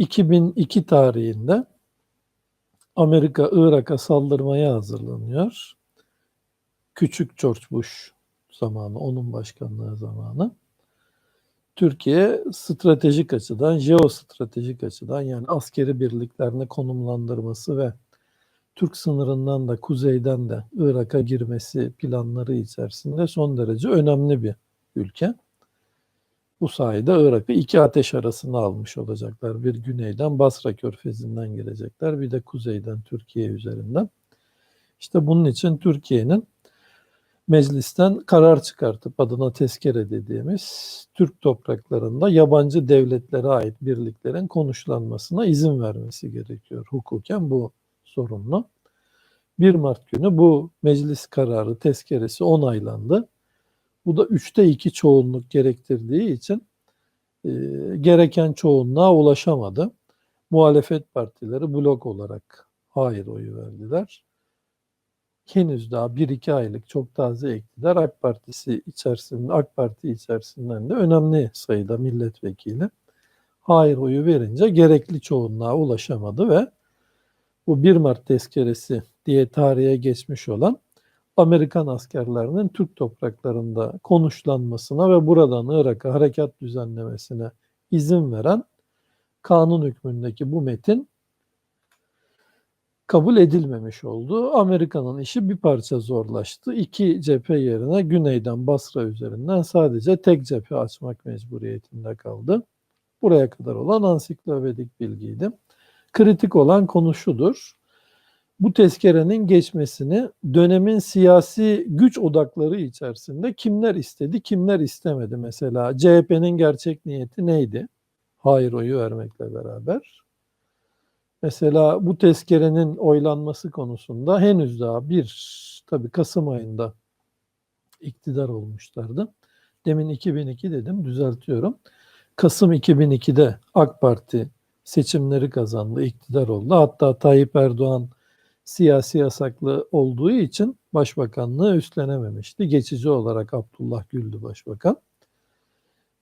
2002 tarihinde Amerika Irak'a saldırmaya hazırlanıyor. Küçük George Bush zamanı, onun başkanlığı zamanı. Türkiye stratejik açıdan, jeostratejik açıdan yani askeri birliklerini konumlandırması ve Türk sınırından da kuzeyden de Irak'a girmesi planları içerisinde son derece önemli bir ülke. Bu sayede Irak'ı iki ateş arasına almış olacaklar. Bir güneyden Basra körfezinden girecekler, bir de kuzeyden Türkiye üzerinden. İşte bunun için Türkiye'nin meclisten karar çıkartıp adına tezkere dediğimiz Türk topraklarında yabancı devletlere ait birliklerin konuşlanmasına izin vermesi gerekiyor. Hukuken bu sorunlu. 1 Mart günü bu meclis kararı tezkeresi onaylandı. Bu da üçte iki çoğunluk gerektirdiği için e, gereken çoğunluğa ulaşamadı. Muhalefet partileri blok olarak hayır oyu verdiler. Henüz daha 1-2 aylık çok taze iktidar AK Partisi içerisinde AK Parti içerisinden de önemli sayıda milletvekili hayır oyu verince gerekli çoğunluğa ulaşamadı ve bu 1 Mart tezkeresi diye tarihe geçmiş olan Amerikan askerlerinin Türk topraklarında konuşlanmasına ve buradan Irak'a harekat düzenlemesine izin veren kanun hükmündeki bu metin kabul edilmemiş oldu. Amerika'nın işi bir parça zorlaştı. İki cephe yerine güneyden Basra üzerinden sadece tek cephe açmak mecburiyetinde kaldı. Buraya kadar olan ansiklopedik bilgiydi. Kritik olan konu şudur bu tezkerenin geçmesini dönemin siyasi güç odakları içerisinde kimler istedi, kimler istemedi mesela. CHP'nin gerçek niyeti neydi? Hayır oyu vermekle beraber. Mesela bu tezkerenin oylanması konusunda henüz daha bir, tabii Kasım ayında iktidar olmuşlardı. Demin 2002 dedim, düzeltiyorum. Kasım 2002'de AK Parti seçimleri kazandı, iktidar oldu. Hatta Tayyip Erdoğan siyasi yasaklı olduğu için başbakanlığı üstlenememişti. Geçici olarak Abdullah Gül'dü başbakan.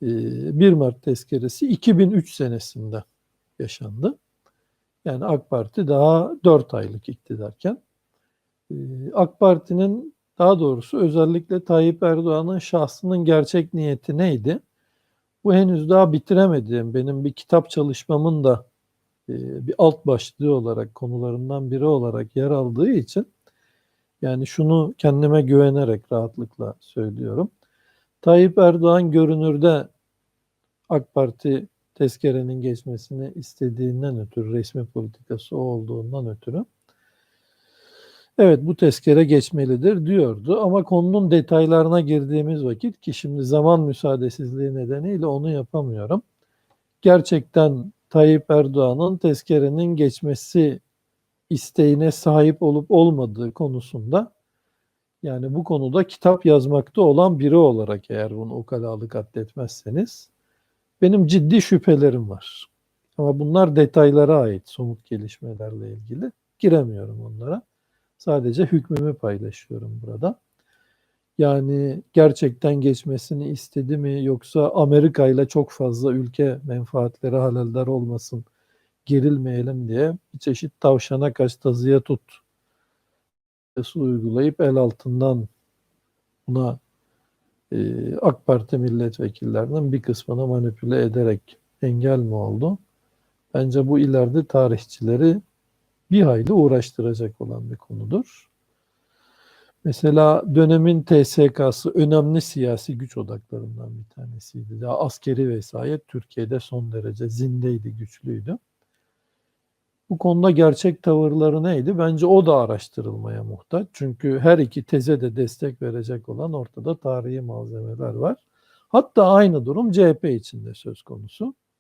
1 Mart tezkeresi 2003 senesinde yaşandı. Yani AK Parti daha 4 aylık iktidarken. AK Parti'nin daha doğrusu özellikle Tayyip Erdoğan'ın şahsının gerçek niyeti neydi? Bu henüz daha bitiremediğim benim bir kitap çalışmamın da bir alt başlığı olarak konularından biri olarak yer aldığı için yani şunu kendime güvenerek rahatlıkla söylüyorum. Tayyip Erdoğan görünürde AK Parti tezkerenin geçmesini istediğinden ötürü, resmi politikası olduğundan ötürü evet bu tezkere geçmelidir diyordu. Ama konunun detaylarına girdiğimiz vakit ki şimdi zaman müsaadesizliği nedeniyle onu yapamıyorum. Gerçekten Tayyip Erdoğan'ın tezkerenin geçmesi isteğine sahip olup olmadığı konusunda yani bu konuda kitap yazmakta olan biri olarak eğer bunu ukalalık addetmezseniz benim ciddi şüphelerim var. Ama bunlar detaylara ait somut gelişmelerle ilgili. Giremiyorum onlara. Sadece hükmümü paylaşıyorum burada. Yani gerçekten geçmesini istedi mi yoksa Amerika ile çok fazla ülke menfaatleri haleldar olmasın, gerilmeyelim diye bir çeşit tavşana kaç tazıya tut su uygulayıp el altından buna e, AK Parti milletvekillerinin bir kısmını manipüle ederek engel mi oldu? Bence bu ileride tarihçileri bir hayli uğraştıracak olan bir konudur. Mesela dönemin TSK'sı önemli siyasi güç odaklarından bir tanesiydi. Daha askeri vesayet Türkiye'de son derece zindeydi, güçlüydü. Bu konuda gerçek tavırları neydi? Bence o da araştırılmaya muhtaç. Çünkü her iki teze de destek verecek olan ortada tarihi malzemeler var. Hatta aynı durum CHP için de söz konusu.